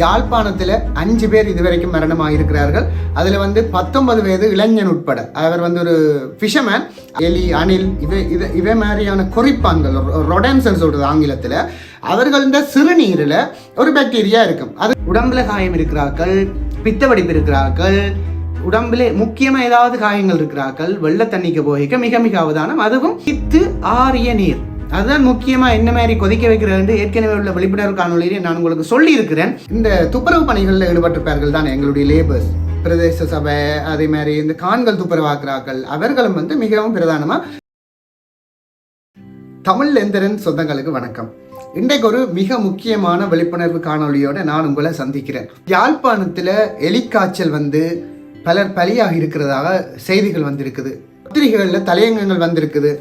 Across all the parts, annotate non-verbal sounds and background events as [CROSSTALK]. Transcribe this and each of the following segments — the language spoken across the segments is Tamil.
யாழ்ப்பாணத்தில் அஞ்சு பேர் இதுவரைக்கும் மரணமாக இருக்கிறார்கள் அதில் வந்து பத்தொன்பது வயது இளைஞன் உட்பட. அவர் வந்து ஒரு ஃபிஷர்மேன் எலி அணில் இவை இது இவை மாதிரியான குறிப்பான்கள் ரொடன்சன் சொல்கிறது ஆங்கிலத்தில். அவர்கள் இந்த சிறுநீரில் ஒரு பாக்டீரியா இருக்கும். அது உடம்புல காயம் இருக்கிறார்கள் பித்தவடிப்பு இருக்கிறார்கள் உடம்புல முக்கியமாக ஏதாவது காயங்கள் இருக்கிறார்கள் வெள்ள தண்ணிக்கு போய்க்க மிக மிக அவதானம். அதுவும் பித்து ஆரிய நீர். அதுதான் முக்கியமாக என்ன மாதிரி கொதிக்க வைக்கிறது ஏற்கனவே உள்ள விழிப்புணர்வு காணொலியிலே நான் உங்களுக்கு சொல்லியிருக்கிறேன். இந்த துப்புரவு பணிகளில் ஈடுபட்டிருப்பார்கள் தான் எங்களுடைய லேபர்ஸ் பிரதேச சபை அதே மாதிரி இந்த கான்கள் துப்புரவாக்குறாக்கள் அவர்களும் வந்து மிகவும் பிரதானமாக தமிழ் எந்திரன் சொந்தங்களுக்கு வணக்கம். இன்றைக்கு ஒரு மிக முக்கியமான விழிப்புணர்வு காணொலியோட நான் உங்களை சந்திக்கிறேன். யாழ்ப்பாணத்தில் எலிக்காய்ச்சல் வந்து பலர் பலியாக இருக்கிறதாக செய்திகள் வந்திருக்குது. பத்திரிகைகளில் தலையங்கங்கள் வந்திருக்குது.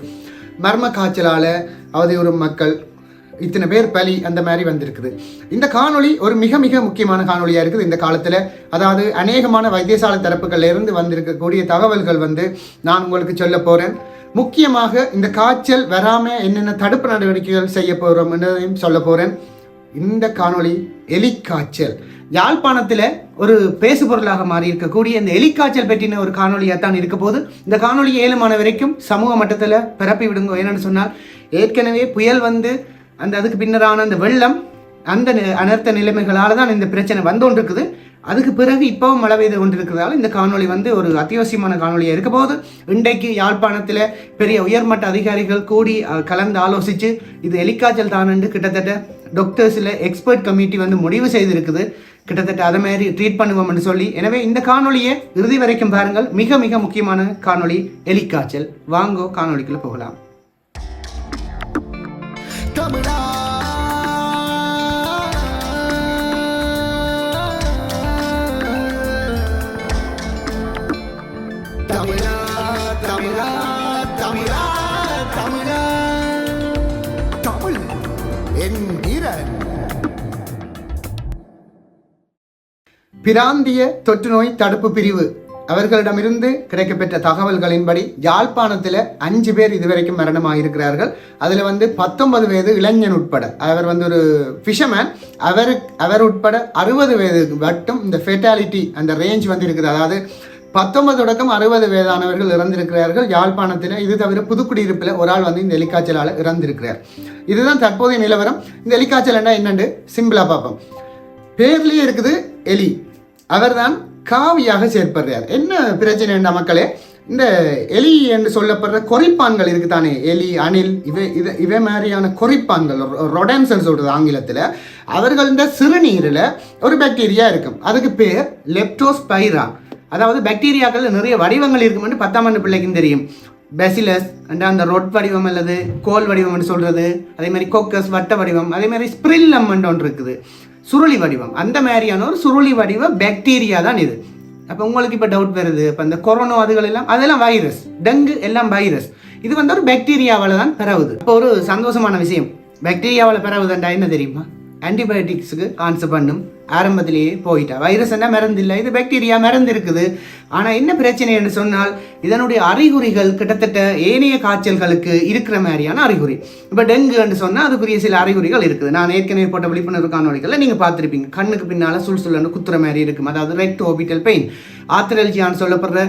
மர்ம காய்ச்சலால் அவதியுறும் மக்கள் இத்தனை பேர் பலி அந்த மாதிரி வந்திருக்குது. இந்த காணொளி ஒரு மிக மிக முக்கியமான காணொலியாக இருக்குது இந்த காலத்தில். அதாவது அநேகமான வைத்தியசாலை தரப்புகள்ல இருந்து வந்திருக்கக்கூடிய தகவல்கள் வந்து நான் உங்களுக்கு சொல்ல போகிறேன் முக்கியமாக இந்த காய்ச்சல் வராமல் என்னென்ன தடுப்பு நடவடிக்கைகள் செய்ய போகிறோம் என்றதையும் சொல்ல போகிறேன் இந்த காணொளி எலிக்காய்ச்சல் யாழ்ப்பாணத்தில் ஒரு பேசு பொருளாக மாறி இருக்கக்கூடிய இந்த எலிக்காய்ச்சல் பற்றின ஒரு காணொலியாக தான் இருக்க போது இந்த காணொலி ஏழுமான வரைக்கும் சமூக மட்டத்தில் பரப்பி விடுங்க என்னென்னு சொன்னால் ஏற்கனவே புயல் வந்து அந்த அதுக்கு பின்னரான அந்த வெள்ளம் அந்த அனர்த்த நிலைமைகளால் தான் இந்த பிரச்சனை வந்து அதுக்கு பிறகு இப்பவும் மழை பெய்து கொண்டிருக்கிறதால இந்த காணொளி வந்து ஒரு அத்தியாவசியமான காணொலியாக இருக்க போது இன்றைக்கு யாழ்ப்பாணத்தில் பெரிய உயர்மட்ட அதிகாரிகள் கூடி கலந்து ஆலோசித்து இது எலிக்காய்ச்சல் தானண்டு கிட்டத்தட்ட டாக்டர்ஸில் எக்ஸ்பர்ட் கமிட்டி வந்து முடிவு செய்திருக்குது. கிட்டத்தட்ட அதை மாதிரி ட்ரீட் பண்ணுவோம்னு சொல்லி. எனவே இந்த காணொலியை இறுதி வரைக்கும் பாருங்கள். மிக மிக முக்கியமான காணொளி எலிக்காய்ச்சல். வாங்கோ காணொலிக்குள்ள போகலாம். தமிழா தமிழா தமிழா தமிழா. தமிழ் என்கிற பிராந்திய தொற்றுநோய் தடுப்பு பிரிவு. அவர்களிடமிருந்து கிடைக்கப்பெற்ற தகவல்களின்படி யாழ்ப்பாணத்தில் அஞ்சு பேர் இதுவரைக்கும் மரணமாக இருக்கிறார்கள் அதில் வந்து பத்தொன்பது வயது இளைஞன் உட்பட. அவர் வந்து ஒரு ஃபிஷர்மேன் அவர் அவர் உட்பட அறுபது வயது மட்டும் இந்த ஃபெட்டாலிட்டி அந்த ரேஞ்ச் வந்து இருக்குது அதாவது பத்தொன்பது தொடக்கம் அறுபது வயதானவர்கள் இறந்திருக்கிறார்கள். யாழ்ப்பாணத்தில் இது தவிர புதுக்குடியிருப்பில் ஒரு ஆள் வந்து இந்த எலிக்காய்ச்சலால் இறந்திருக்கிறார். இதுதான் தற்போதைய நிலவரம். இந்த எலிக்காய்ச்சல் என்ன என்னண்டு? சிம்பிளாக பார்ப்போம். பேர்லேயே இருக்குது எலி. அவர்தான் காவியாக செயற்படுறார். என்ன பிரச்சனை என்ன மக்களே? இந்த எலி என்று சொல்லப்படுற கொறிப்பான்கள் இருக்குதானே? எலி அணில் இவை இது இவை மாதிரியான கொறிப்பான்கள் ரொடன்சன் சொல்றது ஆங்கிலத்தில். அவர்கள் இந்த சிறுநீரில் ஒரு பாக்டீரியா இருக்கும். அதுக்கு பேர் லெப்டோஸ்பைரா அதாவது பாக்டீரியாக்கள் நிறைய வடிவங்கள் இருக்கும்னு பத்தாம் ஆண்டு பிள்ளைக்கும் தெரியும். பெசிலஸ் அண்ட் அந்த ரொட் வடிவம் அல்லது கோல் வடிவம்னு சொல்கிறது அதே மாதிரி கோக்கஸ் வட்ட வடிவம். அதே மாதிரி ஸ்ப்ரில்லம் ஒன்று இருக்குது. சுருளி வடிவம். அந்த மாதிரியான ஒரு சுருளி வடிவ பாக்டீரியா தான் இது. அப்போ உங்களுக்கு இப்போ டவுட் வருது இப்போ இந்த கொரோனா அதுகள் எல்லாம் அதெல்லாம் வைரஸ் டெங்கு எல்லாம் வைரஸ் இது வந்து ஒரு பாக்டீரியாவால் தான் பரவுது. இப்போ ஒரு சந்தோஷமான விஷயம். பாக்டீரியாவால் பரவுதுண்டா என்ன தெரியுமா? ஆன்டிபயோட்டிக்ஸுக்கு ஆன்சர் பண்ணும். ஆரம்பத்திலேயே போயிட்டா. வைரஸ் என்ன மருந்து இல்லை. இது பாக்டீரியா மருந்து இருக்குது. ஆனால் என்ன பிரச்சனை என்று சொன்னால் இதனுடைய அறிகுறிகள் கிட்டத்தட்ட ஏனைய காய்ச்சல்களுக்கு இருக்கிற மாதிரியான அறிகுறி. இப்போ டெங்கு என்று சொன்னால் அதுக்குரிய சில அறிகுறிகள் இருக்குது. நான் ஏற்கனவே போட்ட விழிப்புணர்வு காணொலிகளில் நீங்கள் பார்த்துருப்பீங்க. கண்ணுக்கு பின்னால் சுள் சுள்ளன்னு குத்துற மாதிரி இருக்கும். அதாவது ரெக்ட் ஓபிட்டல் பெயின் ஆத்திரல்ஜியான்னு சொல்லப்படுற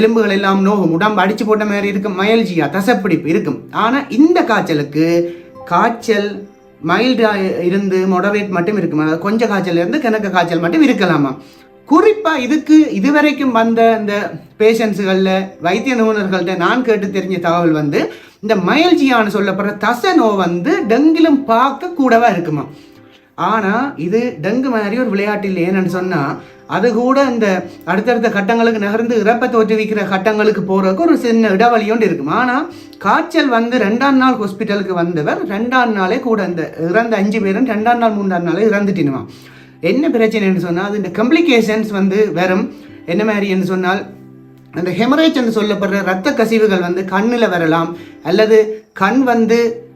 எலும்புகள் எல்லாம் நோகும். உடம்பு அடிச்சு போட்ட மாதிரி இருக்கும். மயல்ஜியா தசப்பிடிப்பு இருக்கும். ஆனால் இந்த காய்ச்சலுக்கு காய்ச்சல் மைல்டாக இருந்து மொடரேட் மட்டும் இருக்குமா? அதாவது கொஞ்சம் காய்ச்சல் இருந்து கிணக்க காய்ச்சல் மட்டும் இருக்கலாமா? குறிப்பாக இதுக்கு இதுவரைக்கும் வந்த இந்த பேஷண்ட்ஸுகளில் வைத்திய நிபுணர்கள்ட்ட நான் கேட்டு தெரிஞ்ச தகவல் வந்து இந்த மயல்ஜியான்னு சொல்லப்படுற தச நோய் வந்து டெங்கிலும் பார்க்க கூடவா இருக்குமா? ஆனால் இது டெங்கு மாதிரி ஒரு விளையாட்டில் ஏன்னு சொன்னால் அது கூட இந்த அடுத்தடுத்த கட்டங்களுக்கு நகர்ந்து இறப்பை தோற்றுவிக்கிற கட்டங்களுக்கு போகிறதுக்கு ஒரு சின்ன இடைவெளியோண்டு இருக்கும். ஆனால் காய்ச்சல் வந்து ரெண்டாம் நாள் ஹாஸ்பிட்டலுக்கு வந்தவர் ரெண்டாம் நாளே கூட இந்த இறந்த அஞ்சு பேரும் ரெண்டாம் நாள் மூன்றாம் நாளே இறந்துட்டினுமா என்ன பிரச்சனைன்னு சொன்னால் அது இந்த கம்ப்ளிகேஷன்ஸ் வந்து வரும் என்ன மாதிரின்னு சொன்னால் அந்த ஹெமரேஜ் என்று சொல்லப்படுற ரத்த கசிவுகள் வந்து கண்ணில் வரலாம் அல்லது கண் வந்து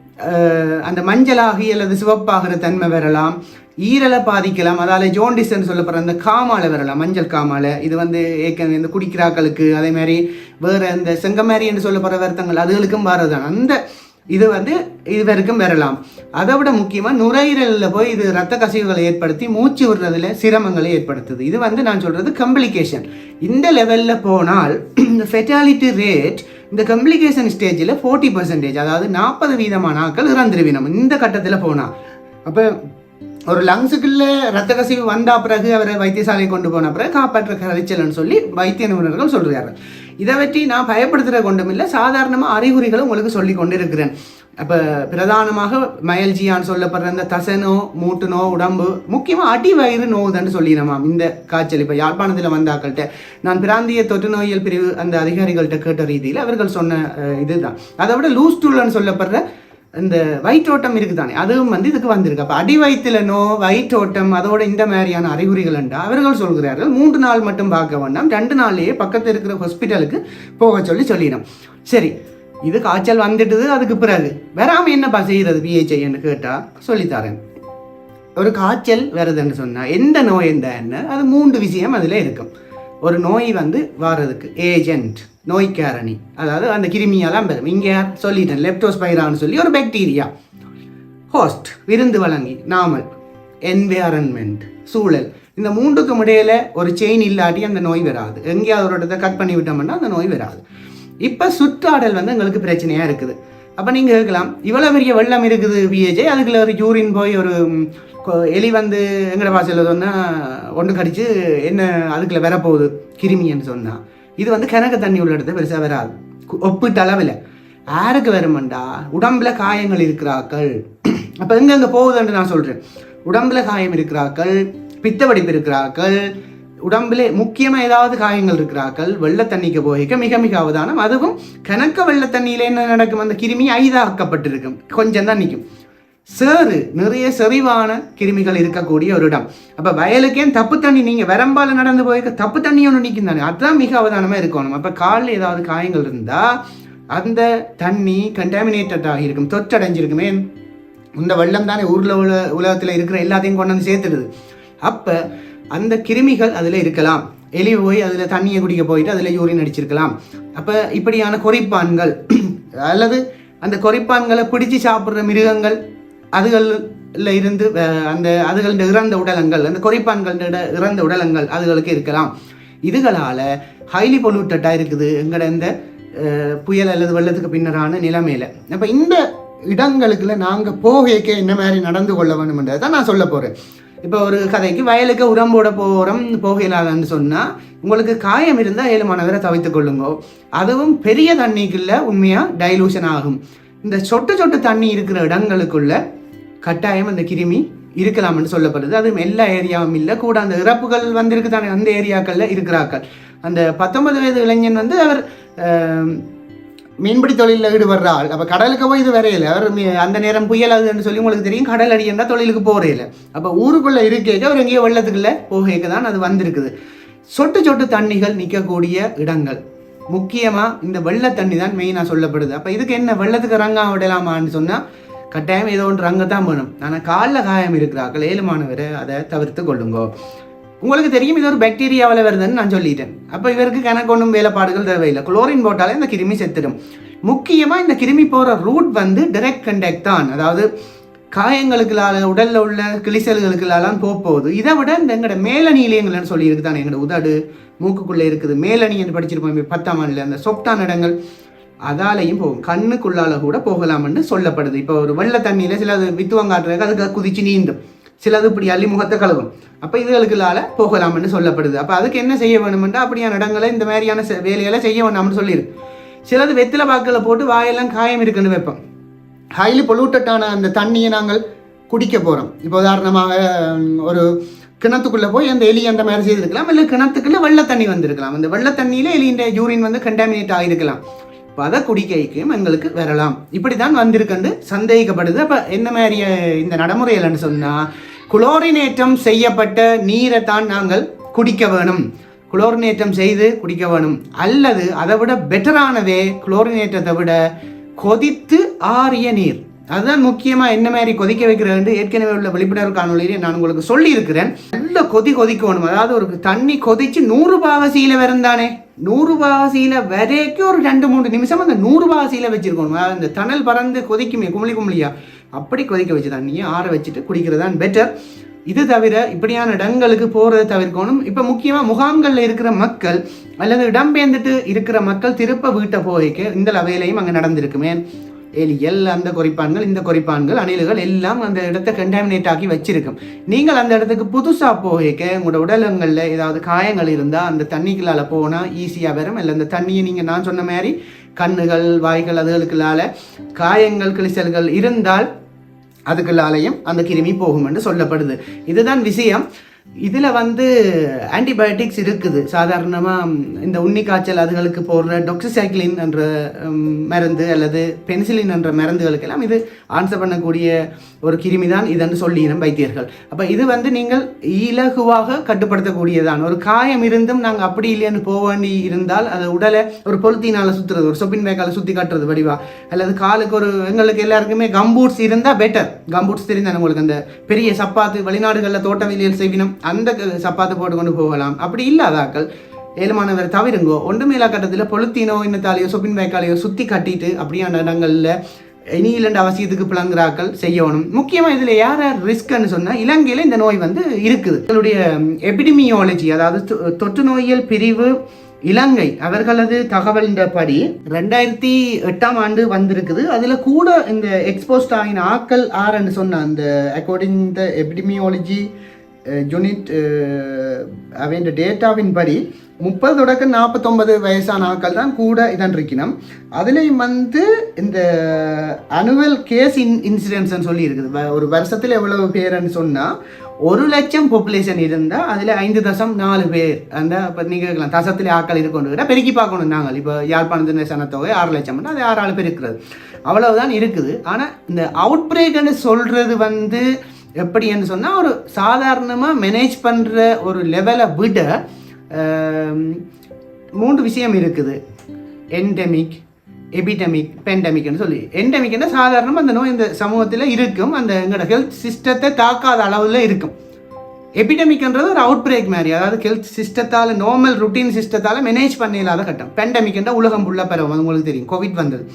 அந்த மஞ்சளாகி அல்லது சிவப்பாகிற தன்மை வரலாம். ஈரலை பாதிக்கலாம். அதால் ஜோண்டிஸ்ன்னு சொல்லப்படுற அந்த காமால வரலாம். மஞ்சள் காமால. இது வந்து ஏற்கனவே இந்த குடிக்கிறாக்களுக்கு அதே மாதிரி வேற இந்த செங்கமாரி என்று சொல்லப்படுற வருத்தங்கள் அதுகளுக்கும் வரதான் அந்த இது வந்து இது வரைக்கும் வரலாம். அதை விட முக்கியமாக நுரையீரலில் போய் இது ரத்த கசிவுகளை ஏற்படுத்தி மூச்சு விடுறதுல சிரமங்களை ஏற்படுத்துது. இது வந்து நான் சொல்கிறது கம்ப்ளிகேஷன் இந்த லெவலில் போனால் [CLEARS THROAT] இந்த ஃபெட்டாலிட்டி ரேட் இந்த கம்ப்ளிகேஷன் ஸ்டேஜில் ஃபோர்ட்டி பர்சன்டேஜ் அதாவது நாற்பது வீதமான ஆட்கள் இறந்துருவினம். இந்த கட்டத்தில் போனால் அப்போ ஒரு லங்ஸுக்குள்ளே ரத்த கசிவு வந்த பிறகு அவரை வைத்தியசாலை கொண்டு போன பிறகு காப்பாற்ற கரைச்சல்னு சொல்லி வைத்திய நிபுணர்கள் சொல்கிறார்கள் இதை பற்றி நான் பயப்படுத்துகிற கொண்டும் இல்லை சாதாரணமாக அறிகுறிகளை உங்களுக்கு சொல்லி கொண்டிருக்கிறேன். அப்போ பிரதானமாக மயல்ஜியான்னு சொல்லப்படுற இந்த தசனோ மூட்டுனோ உடம்பு முக்கியமாக அடி வயிறு நோவுதுன்னு சொல்லிடமாம் இந்த காய்ச்சல் இப்போ யாழ்ப்பாணத்தில் வந்தாக்கள்கிட்ட நான் பிராந்திய தொற்று நோயியல் பிரிவு அந்த அதிகாரிகள்கிட்ட கேட்ட ரீதியில் அவர்கள் சொன்ன இதுதான். அதை விட லூஸ் டூலன்னு சொல்லப்படுற இந்த வயிற்றோட்டம் இருக்குதானே? அதுவும் வந்து இதுக்கு வந்திருக்கு. அப்போ அடி வயிற்றுல நோ வயிற்றோட்டம் அதோட இந்த மாதிரியான அறிகுறிகள் என்றால் அவர்கள் சொல்கிறார்கள் மூன்று நாள் மட்டும் பார்க்க வேண்டாம் ரெண்டு நாள்லேயே பக்கத்தில் இருக்கிற ஹாஸ்பிட்டலுக்கு போக சொல்லி சொல்லிடும் சரி இது காய்ச்சல் வந்துட்டுது அதுக்கு பிறகு. வராமல் என்னப்பா செய்கிறது பிஹெச்ஐன்னு கேட்டால் சொல்லித்தரேன். ஒரு காய்ச்சல் வருதுன்னு சொன்னால் எந்த நோய் என்ன அது மூன்று விஷயம் அதில் இருக்கும். ஒரு நோய் வந்து வர்றதுக்கு ஏஜென்ட் நோய்க்காரணி. அதாவது அந்த கிருமியெல்லாம் பெறும் இங்கே சொல்லிட்டேன் லெப்டோஸ்பைரான்னு சொல்லி ஒரு பாக்டீரியா ஹோஸ்ட் விருந்து வழங்கி நாமல் என்விரான்மெண்ட் சூழல். இந்த மூன்றுக்கும் இடையில ஒரு செயின் இல்லாட்டி அந்த நோய் வராது. எங்கேயாவது ஒரு இடத்த கட் பண்ணி விட்டோம்னா அந்த நோய் வராது. இப்போ சுற்றாடல் வந்து எங்களுக்கு பிரச்சனையாக இருக்குது. அப்போ நீங்கள் கேட்கலாம் இவ்வளோ பெரிய வெள்ளம் இருக்குது பிஹெச்ஐ அதுக்குள்ள ஒரு யூரின் போய் ஒரு கொ- எலி வந்து எங்கட பாசையில் சொன்னால் ஒன்று கடிச்சு என்ன அதுக்குள்ள வரப்போகுது? கிருமின்னு சொன்னால் இது வந்து கிணக்கு தண்ணி உள்ள இடத்துல பெருசாக வராது. ஒப்பிட்ட அளவில். யாருக்கு வருமெண்டா? உடம்புல காயங்கள் இருக்கிறாக்கள் அப்போ எங்கெங்கே போகுதுன்னு நான் சொல்கிறேன் உடம்புல காயம் இருக்கிறாக்கள் பித்தவடிப்பு இருக்கிறாக்கள் உடம்புல முக்கியமாக ஏதாவது காயங்கள் இருக்கிறாக்கள் வெள்ளை தண்ணிக்கு போகிக்க மிக மிக அவதானம். அதுவும் கணக்க வெள்ள தண்ணியில என்ன நடக்கும்? அந்த கிருமி ஐதாக்கப்பட்டிருக்கும். கொஞ்சம் தான் நிற்கும் சேறு நிறைய செறிவான கிருமிகள் இருக்கக்கூடிய ஒரு இடம். அப்போ வயலுக்கே தப்பு தண்ணி நீங்கள் வரம்பால் நடந்து போயிருக்க தப்பு தண்ணி ஒன்று நிற்கும் தானே. அதுதான் மிக அவதானமாக இருக்கணும். அப்போ காலில் ஏதாவது காயங்கள் இருந்தால் அந்த தண்ணி கண்டாமினேட்டட் ஆகியிருக்கும் தொற்றடைஞ்சிருக்குமே. இந்த வெள்ளம் தானே ஊரில் உள்ள உலகத்தில் இருக்கிற எல்லாத்தையும் கொண்டு வந்து சேர்த்துடுது. அப்போ அந்த கிருமிகள் அதில் இருக்கலாம். எலி போய் அதில் தண்ணியை குடிக்க போயிட்டு அதில் யூரின் அடிச்சிருக்கலாம். அப்போ இப்படியான கொறிப்பான்கள் [CLEARS THROAT] அல்லது அந்த கொறிப்பான்களை பிடிச்சி சாப்பிட்ற மிருகங்கள் அதுகளில் இருந்து அந்த அதுகளின் இறந்த உடலங்கள் அந்த கொறிப்பான்கள் இறந்த உடலங்கள் அதுகளுக்கு இருக்கலாம். இதுகளால் ஹைலி பொல்யூட்டடாக இருக்குது எங்கட இந்த புயல் அல்லது வெள்ளத்துக்கு பின்னரான நிலைமையில. அப்போ இந்த இடங்களுக்குள்ள நாங்கள் போகைக்க என்ன மாதிரி நடந்து கொள்ள வேணும்ன்றதை தான் நான் சொல்ல போகிறேன் இப்போ ஒரு கதைக்கு வயலுக்கு உரம்போட போகிறோம் போகலான்னு சொன்னால் உங்களுக்கு காயம் இருந்தால் ஏழு மாணவரை தவித்து கொள்ளுங்க. அதுவும் பெரிய தண்ணிக்குள்ள உண்மையாக டைலூஷன் ஆகும். இந்த சொட்டு சொட்டு தண்ணி இருக்கிற இடங்களுக்குள்ள கட்டாயம் அந்த கிருமி இருக்கலாம்னு சொல்லப்படுது. அது எல்லா ஏரியாவும் இல்லை. கூட அந்த இறப்புகள் வந்திருக்கு தானே. அந்த ஏரியாக்களில் இருக்கிறாக்கள் அந்த பத்தொன்பது வயது இளைஞன் வந்து அவர் மீன்பிடி தொழிலில் ஈடுபடுற ஆள் அப்போ கடலுக்கு போய் இது வரையில. அவர் அந்த நேரம் புயல் அதுன்னு சொல்லி உங்களுக்கு தெரியும். கடல் அடி என்றால் தொழிலுக்கு போகிறதில்ல அப்போ ஊருக்குள்ளே இருக்கேக்க அவர் எங்கேயோ வெள்ளத்துக்குள்ளே போகேக்க தான் அது வந்திருக்குது. சொட்டு சொட்டு தண்ணிகள் நிற்கக்கூடிய இடங்கள். முக்கியமாக இந்த வெள்ள தண்ணி தான் மெயினாக சொல்லப்படுது. அப்போ இதுக்கு என்ன வெள்ளத்துக்கு ரங்கா விடலாமான்னு சொன்னால் கட்டாயம் ஏதோ ஒன்று அங்கே தான் வேணும். ஆனால் காலில் காயம் இருக்கிறார்கள். ஏழுமானவர் அதை தவிர்த்து கொள்ளுங்கோ. உங்களுக்கு தெரியும் இது ஒரு பாக்டீரியாவில் வருதுன்னு நான் சொல்லிட்டேன். அப்போ இவருக்கு கணக்கு ஒன்றும் வேலைப்பாடுகள் தேவையில்லை. குளோரின் போட்டாலே இந்த கிருமி செத்துடும். முக்கியமாக இந்த கிருமி போகிற ரூட் வந்து டைரக்ட் கண்டக்ட் தான். அதாவது காயங்களுக்குள்ளால உடலில் உள்ள கிளிசல்களுக்குள்ளாலாம் போக போகுது இதை விட இந்த எங்களோட மேலணி சொல்லியிருக்கு தான் எங்களோட உதடு மூக்குக்குள்ளே இருக்குது. மேலணி என்று படிச்சிருப்போம் பத்தாம் ஆண்டில். அந்த சொப்டான் இடங்கள் அதாலையும் போகும். கண்ணுக்குள்ளால கூட போகலாம்னு சொல்லப்படுது. இப்போ ஒரு வெள்ளை தண்ணியில் சிலது வித்துவங்காட்டுறதுக்கு அதுக்கு குதிச்சு நீந்தும். சிலது இப்படி அள்ளி முகத்தை கழுவும். அப்போ இதுகளுக்குள்ளால போகலாம்னு சொல்லப்படுது. அப்போ அதுக்கு என்ன செய்ய வேணுமெண்டா அப்படியான இடங்களை இந்த மாதிரியான வேலையெல்லாம் வேலைகளை செய்ய வேண்டாம்னு சொல்லிடு. சிலது வெத்தில பாக்கில் போட்டு வாயெல்லாம் காயம் இருக்குன்னு வைப்போம். ஹைலி பொல்யூட்டடான அந்த தண்ணியை நாங்கள் குடிக்க போகிறோம் இப்போ உதாரணமாக ஒரு கிணத்துக்குள்ளே போய் அந்த எலி அந்த மாதிரி செய்திருக்கலாம். இல்லை கிணத்துக்குள்ளே வெள்ளை தண்ணி வந்திருக்கலாம். அந்த வெள்ளை தண்ணியில் எலியின் யூரின் வந்து கண்டாமினேட் ஆகிருக்கலாம் பத குடிக்கைக்கும் எங்களுக்கு வரலாம். இப்படி தான் வந்திருக்குன்னு சந்தேகிக்கப்படுது அப்போ என்ன மாதிரி இந்த நடைமுறையில்னு சொன்னால் குளோரினேற்றம் செய்யப்பட்ட நீரை தான் நாங்கள் குடிக்க வேணும். குளோரினேற்றம் செய்து குடிக்க வேணும். அல்லது அதை விட பெட்டரானதே குளோரினேற்றத்தை விட கொதித்து ஆறிய நீர். அதுதான் முக்கியமாக என்ன மாதிரி கொதிக்க வைக்கிறது ஏற்கனவே உள்ள விழிப்புணர்வு காணொலியிலே நான் உங்களுக்கு சொல்லியிருக்கிறேன். நல்ல கொதி கொதிக்கணும். அதாவது ஒரு தண்ணி கொதிச்சு நூறு பாவசியில் வருந்தானே? நூறு பாவசியில் வரைக்கும் ஒரு ரெண்டு மூணு நிமிஷம் அந்த நூறு பாவசியில் வச்சுருக்கணும். அதாவது இந்த தணல் பறந்து கொதிக்குமே குமிழி குமிழியா? அப்படி கொதிக்க வச்சு தண்ணியை ஆற வச்சுட்டு குடிக்கிறது தான் பெட்டர் இது தவிர இப்படியான இடங்களுக்கு போகிறத தவிர்க்கணும். இப்போ முக்கியமாக முகாம்களில் இருக்கிற மக்கள் அல்லது இடம்பெயர்ந்துட்டு இருக்கிற மக்கள் திருப்ப வீட்டை போய்க்க இந்த வேலையும் அங்கே நடந்திருக்குமே. எலிகள் அந்த குறிப்பான்கள் இந்த குறிப்பான்கள் அணில்கள் எல்லாம் அந்த இடத்த கண்டாமினேட் ஆக்கி வச்சிருக்கும். நீங்கள் அந்த இடத்துக்கு புதுசாக போய்க்க உங்களோட உடலங்களில் ஏதாவது காயங்கள் இருந்தால் அந்த தண்ணிக்குள்ளால் போனால் ஈஸியாக வரும். இல்லை அந்த தண்ணியை நீங்கள் நான் சொன்ன மாதிரி கண்ணுகள் வாய்கள் அதுகளுக்குள்ளால காயங்கள் கிழிசல்கள் இருந்தால் அதுக்குள்ளாலையும் அந்த கிருமி போகும் என்று சொல்லப்படுது. இதுதான் விஷயம். இதில் வந்து ஆன்டிபயோட்டிக்ஸ் இருக்குது. சாதாரணமாக இந்த உண்ணி காய்ச்சல் அதுகளுக்கு போடுற டொக்ஸிசைக்ளின் என்ற மருந்து அல்லது பென்சிலின் என்ற மருந்துகளுக்கெல்லாம் இது ஆன்சர் பண்ணக்கூடிய ஒரு கிருமி தான் இதென்று சொல்லிடும் வைத்தியர்கள். அப்போ இது வந்து நீங்கள் இலகுவாக கட்டுப்படுத்தக்கூடியதான். ஒரு காயம் இருந்தும் நாங்கள் அப்படி இல்லைன்னு போக வேண்டி இருந்தால் அது உடலை ஒரு பொருத்தினால் சுற்றுறது ஒரு சொப்பின் பேக்கால் சுற்றி காட்டுறது வடிவா. அல்லது காலுக்கு ஒரு எங்களுக்கு எல்லாருக்குமே கம்பூட்ஸ் இருந்தால் பெட்டர் கம்பூட்ஸ் தெரிந்தால் உங்களுக்கு அந்த பெரிய சப்பாத்து வெளிநாடுகளில் தோட்டவியல் செய்வினம் அந்த சப்பாத்தை போட்டு கொண்டு போகலாம். அப்படி இல்லாதாக்கள் ஏழுமானவர் தவிருங்கோ ஒன்றுமேலா கட்டத்தில் பொழுத்தினோ இன்னத்தாலேயோ சொப்பின் பேக்காலையோ சுற்றி கட்டிட்டு அப்படியான இடங்களில் இனி இல்லைன்ற அவசியத்துக்கு பிளங்குறாக்கள் செய்யணும். முக்கியமாக இதில் யார் யார் ரிஸ்க்னு சொன்னால் இலங்கையில் இந்த நோய் வந்து இருக்குது. எங்களுடைய எபிடிமியாலஜி அதாவது தொ- தொற்று நோயியல் பிரிவு இலங்கை அவர்களது தகவலின்படி ரெண்டாயிரத்தி எட்டாம் ஆண்டு வந்திருக்குது. அதில் கூட இந்த எக்ஸ்போஸ்ட் ஆகின ஆக்கள் ஆறுன்னு சொன்ன அந்த அக்கார்டிங் த எபிடிமியாலஜி யூனிட் அவன் டேட்டாவின் படி முப்பது தொடக்க நாற்பத்தொன்பது வயசான ஆட்கள் தான் கூட இதன் இருக்கணும் அதுலேயும் வந்து இந்த அனுவல் கேஸ் இன் இன்சிடென்ட்ஸ்னு சொல்லி இருக்குது. ஒரு வருஷத்தில் எவ்வளவு பேருன்னு சொன்னால் ஒரு லட்சம் பாப்புலேஷன் இருந்தால் அதில் ஐந்து தசம் நாலு பேர். அந்த இப்போ நீங்கள் இருக்கலாம் தசத்தில் ஆட்கள் இருக்கொண்டு பெருக்கி பார்க்கணும் நாங்கள். இப்போ யாழ்ப்பாணத்தின் சனத்தொகை ஆறு லட்சம்னா அது ஆறு ஆள் பேர் இருக்கிறது. அவ்வளவுதான் இருக்குது. ஆனால் இந்த அவுட் பிரேக்னு சொல்கிறது வந்து எப்படின்னு சொன்னால் ஒரு சாதாரணமாக மேனேஜ் பண்ணுற ஒரு லெவலை விட மூன்று விஷயம் இருக்குது. என்டெமிக் எபிடெமிக் பெண்டமிக்னு சொல்லி. என்டெமிக்னா சாதாரணமாக அந்த நோய் இந்த சமூகத்தில் இருக்கும். அந்த எங்களோட ஹெல்த் சிஸ்டத்தை தாக்காத அளவில் இருக்கும். எபிடமிக்ன்றது ஒரு அவுட் பிரேக் மாதிரி. அதாவது ஹெல்த் சிஸ்டத்தால் நார்மல் ருட்டீன் சிஸ்டத்தால் மேனேஜ் பண்ண இல்லாத கட்டம். பெண்டமிக்ன்ற உலகம் ஃபுல்லாக பரவும். உங்களுக்கு தெரியும். கோவிட் வந்தது.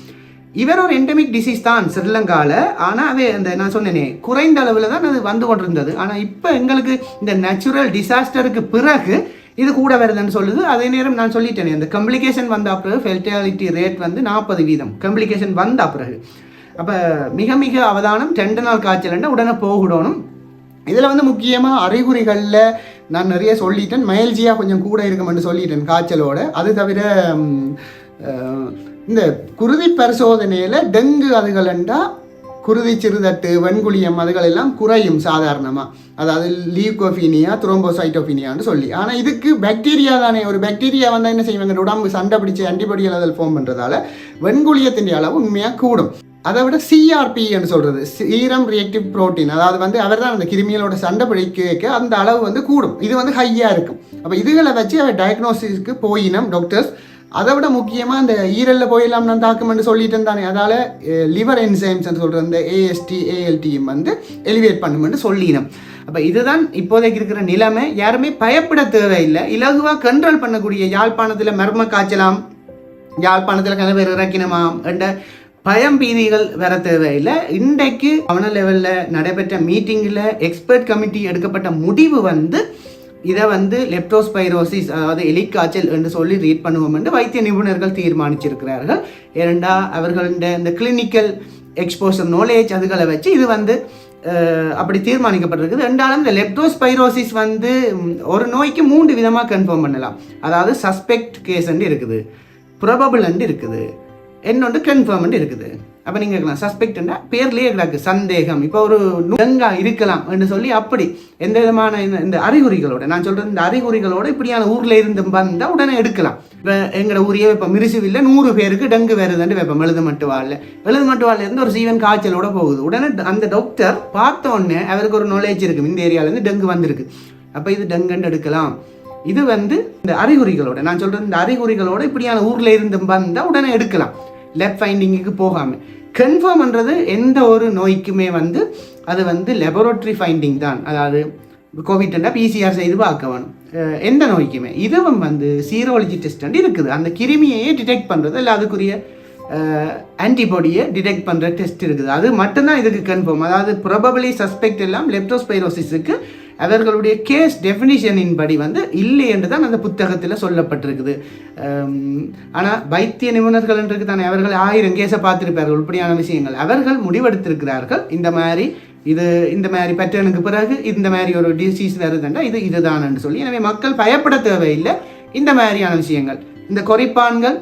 இவர் ஒரு எண்டமிக் டிசீஸ் தான் ஸ்ரீலங்காவில் ஆனால் அது அந்த நான் சொன்னேனே குறைந்த அளவில் தான் அது வந்து கொண்டிருந்தது. ஆனால் இப்போ எங்களுக்கு இந்த நேச்சுரல் டிசாஸ்டருக்கு பிறகு இது கூட வருதுன்னு சொல்லுது. அதே நேரம் நான் சொல்லிட்டேனே அந்த கம்ப்ளிகேஷன் வந்த பிறகு ஃபெர்டாலிட்டி ரேட் வந்து நாற்பது வீதம். கம்ப்ளிகேஷன் வந்த பிறகு. அப்போ மிக மிக அவதானம் ரெண்டு நாள் காய்ச்சல்னா உடனே போகணும். இதில் வந்து முக்கியமாக அறிகுறிகளில் நான் நிறைய சொல்லிட்டேன். மயல்ஜியாக கொஞ்சம் கூட இருக்குமென்னு சொல்லிட்டேன் காய்ச்சலோட. அது தவிர இந்த குருதி பரிசோதனையில் டெங்கு அதுகளண்டா குருதி சிறுதட்டு வெண்குளியம் அதுகள் எல்லாம் குறையும் சாதாரணமாக அதாவது லீகோஃபீனியா த்ரோம்போசைட்டோஃபீனியான்னு சொல்லி. ஆனால் இதுக்கு பாக்டீரியா தானே. ஒரு பாக்டீரியா வந்தால் என்ன செய்வாங்க? உடம்பு சண்டை பிடிச்சி ஆன்டிபாடிகள் அதில் ஃபார்ம் பண்ணுறதால வெண்குளியத்தின் அளவு உண்மையாக கூடும். அதை விட சிஆர்பின்னு சொல்கிறது சீரம் ரியாக்டிவ் புரோட்டீன் அதாவது வந்து அவர் தான் அந்த கிருமிகளோட சண்டை பிடிக்க அந்த அளவு வந்து கூடும். இது வந்து ஹையாக இருக்கும். அப்போ இதுகளை வச்சு அவர் டயக்னோசிஸ்க்கு போயினம் டாக்டர்ஸ் அதை விட முக்கியமாக அந்த ஈரலில் போயிடலாம் நான் தாக்குமென்று சொல்லிட்டு இருந்தானே அதால் லிவர் என்சைம்ஸ்ன்னு சொல்கிற இந்த ஏஎஸ்டி ஏஎல்டியும் வந்து எலிவேட் பண்ணுமென்று சொல்லினோம் அப்போ இதுதான் இப்போதைக்கு இருக்கிற நிலைமை. யாருமே பயப்பட தேவையில்லை. இலகுவாக கண்ட்ரோல் பண்ணக்கூடிய யாழ்ப்பாணத்தில் மர்ம காய்ச்சலாம் யாழ்ப்பாணத்தில் கணவர் இறக்கினமாம் என்ற பயம் பீதிகள் வர தேவையில்லை. இன்றைக்கு அவன லெவலில் நடைபெற்ற மீட்டிங்கில் எக்ஸ்பர்ட் கமிட்டி எடுக்கப்பட்ட முடிவு வந்து இதை வந்து லெப்டோஸ்பைரோசிஸ் அதாவது எலிக்காய்ச்சல் என்று சொல்லி ரீட் பண்ணுவோம் என்று வைத்திய நிபுணர்கள் தீர்மானிச்சிருக்கிறார்கள். இரண்டா அவர்களுடைய இந்த கிளினிக்கல் எக்ஸ்போசர் நாலேஜ் அதுகளை வச்சு இது வந்து அப்படி தீர்மானிக்கப்பட்டிருக்குது. ரெண்டாலும் இந்த லெப்டோஸ்பைரோசிஸ் வந்து ஒரு நோய்க்கு மூன்று விதமாக கன்ஃபார்ம் பண்ணலாம். அதாவது சஸ்பெக்ட் கேஸ் இருக்குது ப்ரொபபிள் இருக்குது இன்னொன்று கன்ஃபார்ம் இருக்குது. அப்போ நீங்கள் இருக்கலாம் சஸ்பெக்ட்னா பேர்லேயே கிடக்கு. சந்தேகம். இப்போ ஒரு நுங்கா இருக்கலாம் என்று சொல்லி அப்படி எந்த விதமான இந்த- இந்த அறிகுறிகளோட நான் சொல்கிறது இந்த அறிகுறிகளோட இப்படியான ஊரில் இருந்து வந்தால் உடனே எடுக்கலாம். இப்போ எங்களோட ஊரையே இப்போ மிருசுவில்ல நூறு பேருக்கு டெங்கு வருதுன்னு வைப்போம். எழுது மட்டும் வாழ்ல. எழுது மட்டும் ஒரு சீவன் காய்ச்சலோட போகுது. உடனே அந்த டாக்டர் பார்த்த உடனே அவருக்கு ஒரு நாலேஜ் இருக்கு. இந்த ஏரியாவிலேருந்து டெங்கு வந்திருக்கு. அப்போ இது டெங்குன்னு எடுக்கலாம். இது வந்து இந்த அறிகுறிகளோட நான் சொல்கிறது இந்த அறிகுறிகளோட இப்படியான ஊரில் இருந்து வந்தால் உடனே எடுக்கலாம். லெப் ஃபைண்டிங்குக்கு போகாமல் கன்ஃபார்ம்ன்றது எந்த ஒரு நோய்க்குமே வந்து அது வந்து லெபரோட்ரி ஃபைண்டிங் தான். அதாவது கோவிட்னா பிசிஆர் செய்து பார்க்க வேணும். எந்த நோய்க்குமே. இதுவும் வந்து சீரோலஜி டெஸ்ட் இருக்குது. அந்த கிருமியையே டிடெக்ட் பண்ணுறது இல்லை அதுக்குரிய ஆன்டிபாடியை டிடெக்ட் பண்ணுற டெஸ்ட் இருக்குது. அது மட்டும்தான் இதுக்கு கன்ஃபார்ம் அதாவது ப்ரொபபிளி சஸ்பெக்ட் எல்லாம் லெப்டோஸ்பைரோசிஸுக்கு அவர்களுடைய கேஸ் டெஃபினிஷனின் படி வந்து இல்லை என்று தான் அந்த புத்தகத்தில் சொல்லப்பட்டிருக்குது. ஆனால் வைத்திய நிபுணர்கள் தானே அவர்கள் ஆயிரம் கேஸை பார்த்துருப்பார்கள் இப்படியான விஷயங்கள். அவர்கள் முடிவெடுத்திருக்கிறார்கள் இந்த மாதிரி இது இந்த மாதிரி பேட்டர்னுக்கு பிறகு இந்த மாதிரி ஒரு டிசீஸ் வருதுண்டா இது இதுதானன்னு சொல்லி. எனவே மக்கள் பயப்பட தேவையில்லை இந்த மாதிரியான விஷயங்கள். இந்த குறைப்பான்கள்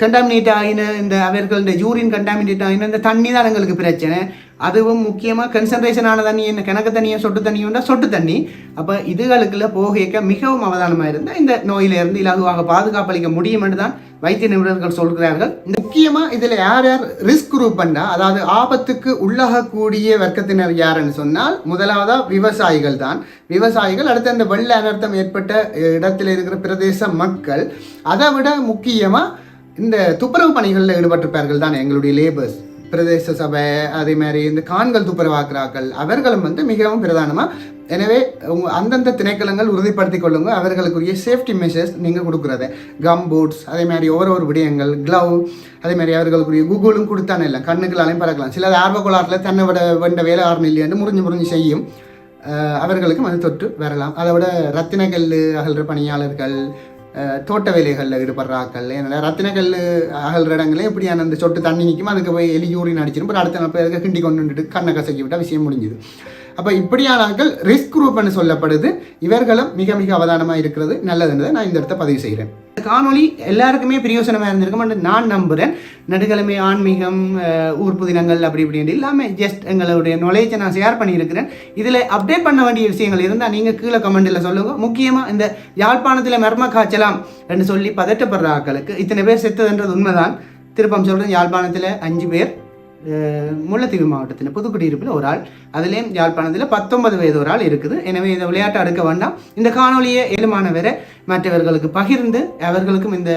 கண்டாமினேட் ஆகின இந்த அவர்களோட யூரின் கண்டாமினேட் ஆகின இந்த தண்ணி தான் எங்களுக்கு பிரச்சனை. அதுவும் முக்கியமாக கன்சன்ட்ரேஷன் ஆன தண்ணி என்ன? கிணக்கு தண்ணியும் சொட்டு தண்ணியும்னா சொட்டு தண்ணி. அப்போ இதுகளுக்குள்ள போகைக்க மிகவும் அவதானமாக இருந்தால் இந்த நோயிலிருந்து இலகுவாக பாதுகாப்பளிக்க முடியும் என்று தான் வைத்திய நிபுணர்கள் சொல்கிறார்கள். முக்கியமாக இதில் யார் யார் ரிஸ்க் குரூப் பண்ணால் அதாவது ஆபத்துக்கு உள்ளாகக்கூடிய வர்க்கத்தினர் யாருன்னு சொன்னால் முதலாவதாக விவசாயிகள் தான். விவசாயிகள் அடுத்து அந்த வெள்ள அனர்த்தம் ஏற்பட்ட இடத்தில் இருக்கிற பிரதேச மக்கள் அதை விட முக்கியமாக இந்த துப்புரவு பணிகளில் ஈடுபட்டிருப்பார்கள் தான் எங்களுடைய லேபர்ஸ் பிரதேச சபை அதே மாதிரி இந்த கான்கள் துப்புரவாக்குறாக்கள் அவர்களும் வந்து மிகவும் பிரதானமாக எனவே உங்கள் அந்தந்த திணைக்களங்கள் உறுதிப்படுத்திக் கொள்ளுங்க. அவர்களுக்குரிய சேஃப்டி மெஷர்ஸ் நீங்கள் கொடுக்குறத. கம் பூட்ஸ் அதே மாதிரி ஒவ்வொரு ஒரு விடயங்கள் க்ளவ் அதே மாதிரி அவர்களுக்குரிய கூகுளும் கொடுத்தானே இல்லை கண்ணுக்களாலையும் பறக்கலாம். சில ஆர்வ கோளாறுல தன்னை விட வேண்ட வேலை ஆரணும் இல்லையாண்டு முறிஞ்சு முறிஞ்சு செய்யும். அவர்களுக்கும் அது தொற்று வரலாம். அதை விட ரத்தினக்கல் அகல்ற பணியாளர்கள் தோட்ட வேலைகளில் ஈடுபடுறாக்கள் ஏன்னா ரத்தினக்கல் அகல்ற இடங்களே இப்படியான அந்த சொட்டு தண்ணி நிற்கும் அதுக்கு போய் எலி யூரின் அடிச்சிடும் அப்புறம் அடுத்த நாள் போய் அதுக்கு கிண்டி கொண்டு வந்துட்டு கண்ணை கசக்கி விட்டால் விஷயம் முடிஞ்சுது. அப்போ இப்படியான ஆட்கள் ரிஸ்க் குரூப்னு சொல்லப்படுது. இவர்களும் மிக மிக அவதானமாக இருக்கிறது. நல்லதுன்றதை நான் இந்த இடத்த பதிவு செய்கிறேன். காணொலி எல்லாருக்குமே பிரயோசனமாக இருந்திருக்கும் என்று நான் நம்புகிறேன் நடுக்கிழமை ஆன்மீகம் ஊர்ப்பு தினங்கள் அப்படி இப்படின்னு எல்லாமே ஜஸ்ட் எங்களுடைய நாலேஜை நான் ஷேர் பண்ணியிருக்கிறேன். இதில் அப்டேட் பண்ண வேண்டிய விஷயங்கள் இருந்தால் நீங்கள் கீழே கமெண்டில் சொல்லுங்கள் முக்கியமாக இந்த யாழ்ப்பாணத்தில் மர்ம காய்ச்சலாம் என்று சொல்லி பதட்டப்படுற ஆக்களுக்கு இத்தனை பேர் செத்ததுன்றது உண்மைதான். திருப்பம் சொல்கிறேன் யாழ்ப்பாணத்தில் அஞ்சு பேர் முல்லைத்தீவு மாவட்டத்தில் புதுக்குடியிருப்பில் ஒரு ஆள் அதுலேயும் யாழ்ப்பாணத்தில் பத்தொன்பது வயது ஒரு ஆள் இருக்குது. எனவே இந்த விளையாட்டு அடுக்க வேண்டாம். இந்த காணொலியை ஏழுமானவரை மற்றவர்களுக்கு பகிர்ந்து அவர்களுக்கும் இந்த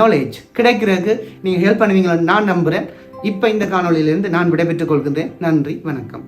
நாலேஜ் கிடைக்கிறதுக்கு நீங்கள் ஹெல்ப் பண்ணுவீங்களான்னு நான் நம்புகிறேன் இப்போ இந்த காணொலியிலிருந்து நான் விடைபெற்றுக் கொள்கின்றேன். நன்றி வணக்கம்.